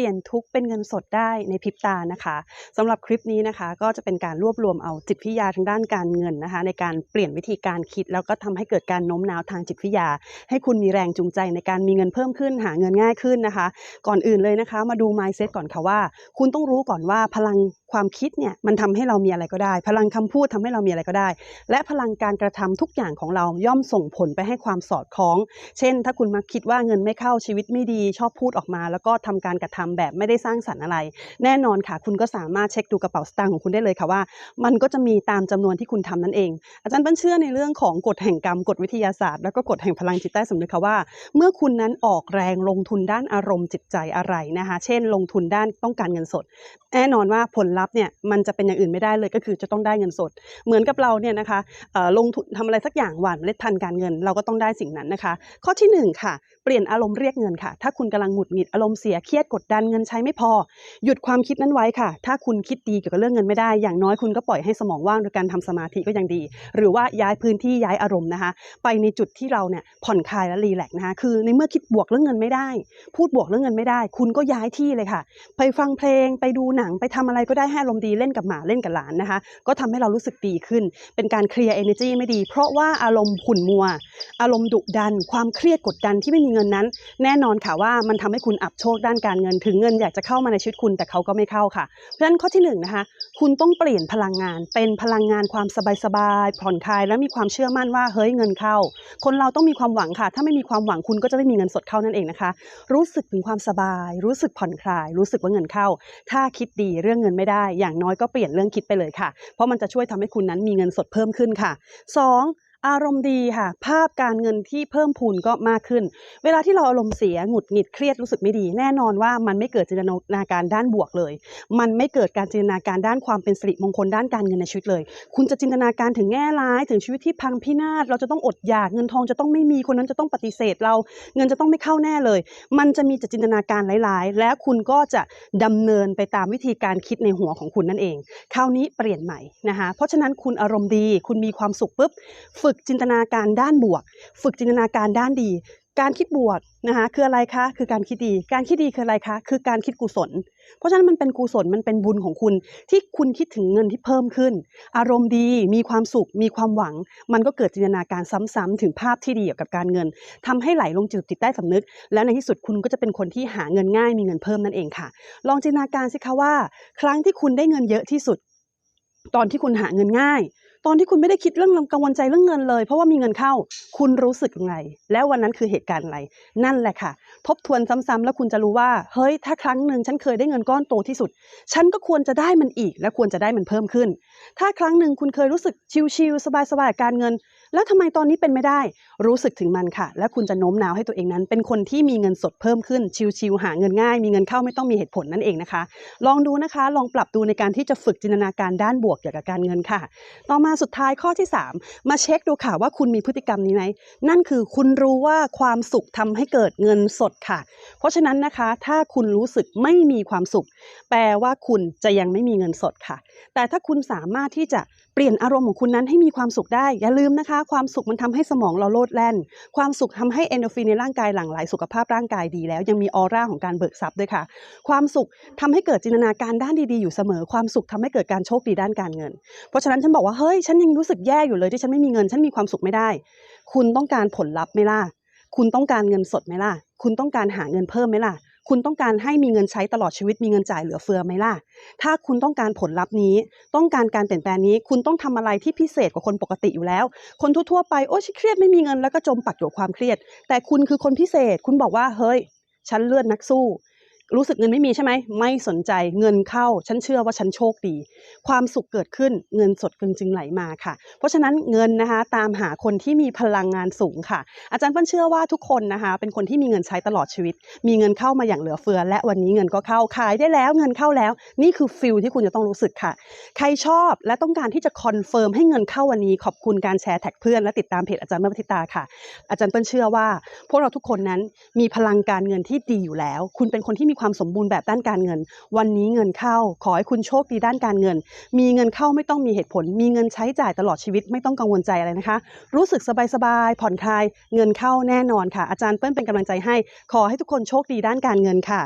ปลี่ยนทุกเป็นเงินสดได้ในพริบตานะคะสำหรับคลิปนี้นะคะก็จะเป็นการรวบรวมเอาจิตวิทยาทางด้านการเงินนะคะ ในการเปลี่ยนวิธีการคิด แล้วก็ทำให้เกิดการโน้มน้าวทางจิตวิทยา ให้คุณมีแรงจูงใจในการมีเงินเพิ่มขึ้นหาเงินง่ายขึ้นนะคะ ก่อนอื่นเลยนะคะ มาดู mindset ก่อนค่ะว่า คุณต้องรู้ก่อนว่าพลัง ความคิดเนี่ยมันทำให้เรามีอะไรก็ได้ พลังคำพูดทำให้เรามีอะไรก็ได้ และพลังการกระทำทุกอย่างของเราย่อมส่งผลไปให้ความสอดคล้อง เช่น ถ้าคุณมักคิดว่าเงินไม่เข้าชีวิตไม่ดี ชอบพูดออกมา แล้วก็ทำการกระทำแบบไม่ได้สร้างสรรค์อะไร แน่นอนค่ะ คุณก็สามารถเช็คดูกระเป๋าสตางค์ของคุณได้เลยค่ะว่า มันก็จะมีตามจำนวนที่คุณทำนั่นเอง อาจารย์เปิ้ลเชื่อในเรื่องของกฎแห่งกรรมกฎวิทยาศาสตร์ แล้วก็กฎแห่งพลังจิตใต้สำนึกค่ะว่า เมื่อคุณนั้นออกแรงลงทุนด้านอารมณ์จิตใจอะไรนะคะ เช่น ลงทุนด้านต้องการเงินสด แน่นอนว่าผลลัพธ์เนี่ยมันจะเป็นอย่างอื่นไม่ได้เลยก็คือจะต้องได้เงินสด เหมือนกับเราเนี่ยนะคะลงทุนทำอะไรสักอย่างหว่านเมล็ดพันธุ์การเงินเราก็ต้องได้สิ่งนั้นนะคะ ข้อที่หนึ่งค่ะ เปลี่ยนอารมณ์เรียกเงินค่ะ ถ้าคุณกำลังหงุดหงิดอารมณ์เสียเครียดกดดันเงินใช้ไม่พอ หยุดความคิดนั้นไว้ค่ะ ถ้าคุณคิดดีเกี่ยวกับเรื่องเงินไม่ได้ อย่างน้อยคุณก็ปล่อยให้สมองว่างโดยการทำสมาธิก็ยังดี หรือว่าย้ายพื้นที่ย้ายอารมณ์นะคะ ไปในจุดที่เราเนี่ยผ่อนคลายและรีแลกซ์นะคะคือในเมื่อคิดบวกเรื่องเงินไม่ได้ พูดบวกเรื่องเงินไม่ได้ คุณก็ย้ายที่เลยค่ะ ไปฟังเพลงไปดูหนังไปทำอะไรก็ได้ให้อารมณ์ดีเล่นกับหมาเล่นกับหลานนะคะ ก็ทำให้เรารู้สึกดีขึ้น เป็นการเคลียร์ energy ไม่ดี เพราะว่าอารมณ์ขุ่นมัว อารมณ์ดุดัน ความเครียดกดดันที่ไม่มีเงินนั้น แน่นอนค่ะว่ามันทำให้คุณอับโชคด้านการเงินถึงเงินอยากจะเข้ามาในชีวิตคุณแต่เขาก็ไม่เข้าค่ะ เพราะฉะนั้นข้อที่หนึ่งนะคะ คุณต้องเปลี่ยนพลังงาน เป็นพลังงานความสบายๆผ่อนคลายและมีความเชื่อมั่นว่าเฮ้ยเงินเข้า คนเราต้องมีความหวังค่ะ ถ้าไม่มีความหวังคุณก็จะไม่มีเงินสดเข้านั่นเองนะคะ รู้สึกถึงความสบาย รู้สึกผ่อนคลาย รู้สึกว่าเงินเข้า ถ้าคิดดีเรื่องเงินไม่ได้ อย่างน้อยก็เปลี่ยนเรื่องคิดไปเลยค่ะ เพราะมันจะช่วยทำให้คุณนั้นมีเงินสดเพิ่มขึ้นค่ะ 2. อารมณ์ดีค่ะ ภาพการเงินที่เพิ่มพูนก็มากขึ้น เวลาที่เราอารมณ์เสียหงุดหงิดเครียดรู้สึกไม่ดี แน่นอนว่ามันไม่เกิดจินตนาการด้านบวกเลย มันไม่เกิดการจินตนาการด้านความเป็นสิริมงคลด้านการเงินในชีวิตเลย คุณจะจินตนาการถึงแง่ร้ายถึงชีวิตที่พังพินาศเราจะต้องอดอยากเงินทองจะต้องไม่มีคนนั้นจะต้องปฏิเสธเรา เงินจะต้องไม่เข้าแน่เลย มันจะมีแต่จินตนาการหลาย ๆ และคุณก็จะดำเนินไปตามวิธีการคิดในหัวของคุณนั่นเอง คราวนี้เปลี่ยนใหม่นะคะเพราะฉะนั้นคุณอารมณ์ดี คุณมีความสุขปุ๊บฝึกจินตนาการด้านบวก ฝึกจินตนาการด้านดี การคิดบวกนะคะคืออะไรคะ คือการคิดดี การคิดดีคืออะไรคะ คือการคิดกุศล เพราะฉะนั้นมันเป็นกุศลมันเป็นบุญของคุณ ที่คุณคิดถึงเงินที่เพิ่มขึ้น อารมณ์ดี มีความสุข มีความหวัง มันก็เกิดจินตนาการซ้ำๆถึงภาพที่ดีเกี่ยวกับการเงินทำให้ไหลลงจิตจิตใต้สำนึก และในที่สุดคุณก็จะเป็นคนที่หาเงินง่ายมีเงินเพิ่มนั่นเองค่ะ ลองจินตนาการสิคะว่า ครั้งที่คุณได้เงินเยอะที่สุด ตอนที่คุณหาเงินง่าย ตอนที่คุณไม่ได้คิดเรื่องกังวลใจเรื่องเงินเลย เพราะว่ามีเงินเข้า คุณรู้สึกยังไง แล้ววันนั้นคือเหตุการณ์อะไร นั่นแหละค่ะ ทบทวนซ้ำๆแล้วคุณจะรู้ว่า เฮ้ย ถ้าครั้งหนึ่งฉันเคยได้เงินก้อนโตที่สุด ฉันก็ควรจะได้มันอีก และควรจะได้มันเพิ่มขึ้น ถ้าครั้งหนึ่งคุณเคยรู้สึกชิลๆสบายๆการเงิน แล้วทำไมตอนนี้เป็นไม่ได้ รู้สึกถึงมันค่ะ และคุณจะโน้มน้าวให้ตัวเองนั้น เป็นคนที่มีเงินสดเพิ่มขึ้นชิลๆหาเงินง่าย มีเงินเข้าไม่ต้องมีเหตุผลนั่นเองนะคะ ลองดูนะคะ ลองปรับดูในการที่จะฝึกจินตนาการด้านบวกเกี่ยวกับการเงินค่ะ ต่อมาสุดท้ายข้อที่ 3 มาเช็คดูค่ะว่าคุณมีพฤติกรรมนี้ไหมนั่นคือคุณรู้ว่าความสุขทำให้เกิดเงินสดค่ะ เพราะฉะนั้นนะคะถ้าคุณรู้สึกไม่มีความสุข แปลว่าคุณจะยังไม่มีเงินสดค่ะ แต่ถ้าคุณสามารถที่จะ เปลี่ยนอารมณ์ของคุณนั้นให้มีความสุขได้ อย่าลืมนะคะ ความสุขมันทำให้สมองเราโลดแล่น ความสุขทำให้เอนโดรฟินในร่างกายหลั่งไหลสุขภาพร่างกายดีแล้วยังมีออร่าของการเบิกทรัพย์ด้วยค่ะ ความสุขทำให้เกิดจินตนาการด้านดีๆอยู่เสมอ ความสุขทำให้เกิดการโชคดีด้านการเงิน เพราะฉะนั้นฉันบอกว่าเฮ้ยฉันยังรู้สึกแย่อยู่เลยที่ฉันไม่มีเงินฉันมีความสุขไม่ได้ คุณต้องการผลลัพธ์ไหมล่ะคุณต้องการเงินสดไหมล่ะ คุณต้องการหาเงินเพิ่มไหมล่ะ คุณต้องการให้มีเงินใช้ตลอดชีวิตมีเงินจ่ายเหลือเฟือไหมล่ะ ถ้าคุณต้องการผลลัพธ์นี้ ต้องการการเปลี่ยนแปลงนี้ คุณต้องทำอะไรที่พิเศษกว่าคนปกติอยู่แล้ว คนทั่วๆไปโอ้ชิเครียดไม่มีเงินแล้วก็จมปักอยู่ความเครียด แต่คุณคือคนพิเศษ คุณบอกว่าเฮ้ยฉันเลือดนักสู้ รู้สึกเงินไม่มีใช่ไหม ไม่สนใจเงินเข้า ฉันเชื่อว่าฉันโชคดี ความสุขเกิดขึ้นเงินสดจึงไหลมาค่ะ เพราะฉะนั้นเงินนะคะตามหาคนที่มีพลังงานสูงค่ะ อาจารย์เปิ้ลเชื่อว่าทุกคนนะคะเป็นคนที่มีเงินใช้ตลอดชีวิต มีเงินเข้ามาอย่างเหลือเฟือ และวันนี้เงินก็เข้าขายได้แล้วเงินเข้าแล้ว นี่คือฟิลที่คุณจะต้องรู้สึกค่ะ ใครชอบและต้องการที่จะคอนเฟิร์มให้เงินเข้าวันนี้ขอบคุณการแชร์แท็กเพื่อนและติดตามเพจอาจารย์เมื่อพิตาค่ะ อาจารย์เปิ้ลเชื่อว่า พวกเราทุกคนนั้นมีพลังการเงินที่ดีอยู่แล้ว คุณเป็นคนที่มีความสมบูรณ์แบบด้านการเงิน วันนี้เงินเข้า ขอให้คุณโชคดีด้านการเงิน มีเงินเข้าไม่ต้องมีเหตุผล มีเงินใช้จ่ายตลอดชีวิตไม่ต้องกังวลใจอะไรนะคะ รู้สึกสบายๆผ่อนคลาย เงินเข้าแน่นอนค่ะ อาจารย์เปิ้ลเป็นกำลังใจให้ ขอให้ทุกคนโชคดีด้านการเงินค่ะ